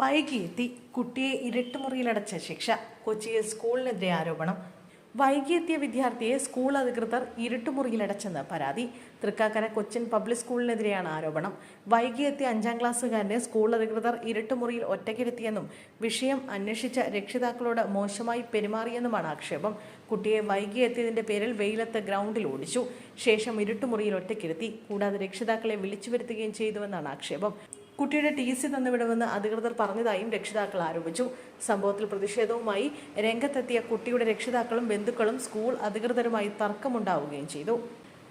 വൈകിയെത്തി കുട്ടിയെ ഇരുട്ടുമുറിയിലടച്ച ശിക്ഷ. കൊച്ചിയിൽ സ്കൂളിനെതിരെ ആരോപണം. വൈകിയെത്തിയ വിദ്യാർത്ഥിയെ സ്കൂൾ അധികൃതർ ഇരുട്ടുമുറിയിലടച്ചെന്ന് പരാതി. തൃക്കാക്കര കൊച്ചിൻ പബ്ലിക് സ്കൂളിനെതിരെയാണ് ആരോപണം. വൈകിയെത്തിയ അഞ്ചാം ക്ലാസ്സുകാരനെ സ്കൂൾ അധികൃതർ ഇരുട്ടുമുറിയിൽ ഒറ്റയ്ക്കിരുത്തിയെന്നും വിഷയം അന്വേഷിച്ച രക്ഷിതാക്കളോട് മോശമായി പെരുമാറിയെന്നുമാണ് ആക്ഷേപം. കുട്ടിയെ വൈകിയെത്തിയതിന്റെ പേരിൽ വെയിലത്ത് ഗ്രൗണ്ടിൽ ഓടിച്ചു. ശേഷം ഇരുട്ടുമുറിയിൽ ഒറ്റയ്ക്കിരുത്തി. കൂടാതെ രക്ഷിതാക്കളെ വിളിച്ചു വരുത്തുകയും ചെയ്തുവെന്നാണ് ആക്ഷേപം. കുട്ടിയുടെ ടി സി തന്നുവിടുമെന്ന് അധികൃതർ പറഞ്ഞതായും രക്ഷിതാക്കൾ ആരോപിച്ചു. സംഭവത്തിൽ പ്രതിഷേധവുമായി രംഗത്തെത്തിയ കുട്ടിയുടെ രക്ഷിതാക്കളും ബന്ധുക്കളും സ്കൂൾ അധികൃതരുമായി തർക്കമുണ്ടാവുകയും ചെയ്തു.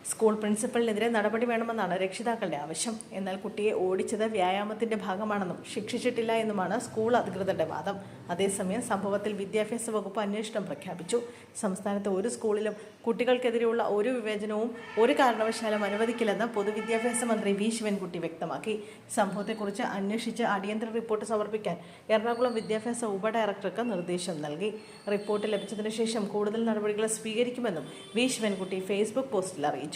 സ്കൂൾ പ്രിൻസിപ്പലിനെതിരെ നടപടി വേണമെന്നാണ് രക്ഷിതാക്കളുടെ ആവശ്യം. എന്നാൽ കുട്ടിയെ ഓടിച്ചത് വ്യായാമത്തിന്റെ ഭാഗമാണെന്നും ശിക്ഷിച്ചിട്ടില്ല എന്നുമാണ് സ്കൂൾ അധികൃതരുടെ വാദം. അതേസമയം സംഭവത്തിൽ വിദ്യാഭ്യാസ വകുപ്പ് അന്വേഷണം പ്രഖ്യാപിച്ചു. സംസ്ഥാനത്തെ ഒരു സ്കൂളിലും കുട്ടികൾക്കെതിരെയുള്ള ഒരു വിവേചനവും ഒരു കാരണവശാലും അനുവദിക്കില്ലെന്ന് പൊതുവിദ്യാഭ്യാസ മന്ത്രി വി. ശിവൻകുട്ടി വ്യക്തമാക്കി. സംഭവത്തെക്കുറിച്ച് അന്വേഷിച്ച് അടിയന്തര റിപ്പോർട്ട് സമർപ്പിക്കാൻ എറണാകുളം വിദ്യാഭ്യാസ ഉപ ഡയറക്ടർക്ക് നിർദ്ദേശം നൽകി. റിപ്പോർട്ട് ലഭിച്ചതിനു ശേഷം കൂടുതൽ നടപടികൾ സ്വീകരിക്കുമെന്നും വി. ശിവൻകുട്ടി ഫേസ്ബുക്ക് പോസ്റ്റിൽ അറിയിച്ചു.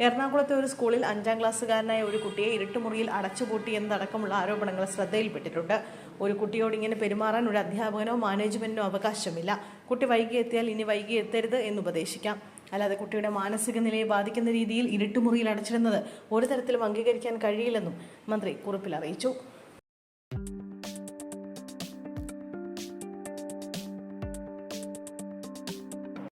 എറണാകുളത്തെ ഒരു സ്കൂളിൽ അഞ്ചാം ക്ലാസ്സുകാരനായ ഒരു കുട്ടിയെ ഇരുട്ടുമുറിയിൽ അടച്ചുപൂട്ടി എന്നതടക്കമുള്ള ആരോപണങ്ങൾ ശ്രദ്ധയിൽപ്പെട്ടിട്ടുണ്ട്. ഒരു കുട്ടിയോട് ഇങ്ങനെ പെരുമാറാൻ ഒരു അധ്യാപകനോ മാനേജ്മെന്റിനോ അവകാശമില്ല. കുട്ടി വൈകി എത്തിയാൽ ഇനി വൈകി എത്തരുത് എന്ന് ഉപദേശിക്കാം. അല്ലാതെ കുട്ടിയുടെ മാനസിക നിലയെ ബാധിക്കുന്ന രീതിയിൽ ഇരുട്ടുമുറിയിൽ അടച്ചിരുന്നത് ഒരു തരത്തിലും അംഗീകരിക്കാൻ കഴിയില്ലെന്നും മന്ത്രി കുറിപ്പിൽ അറിയിച്ചു.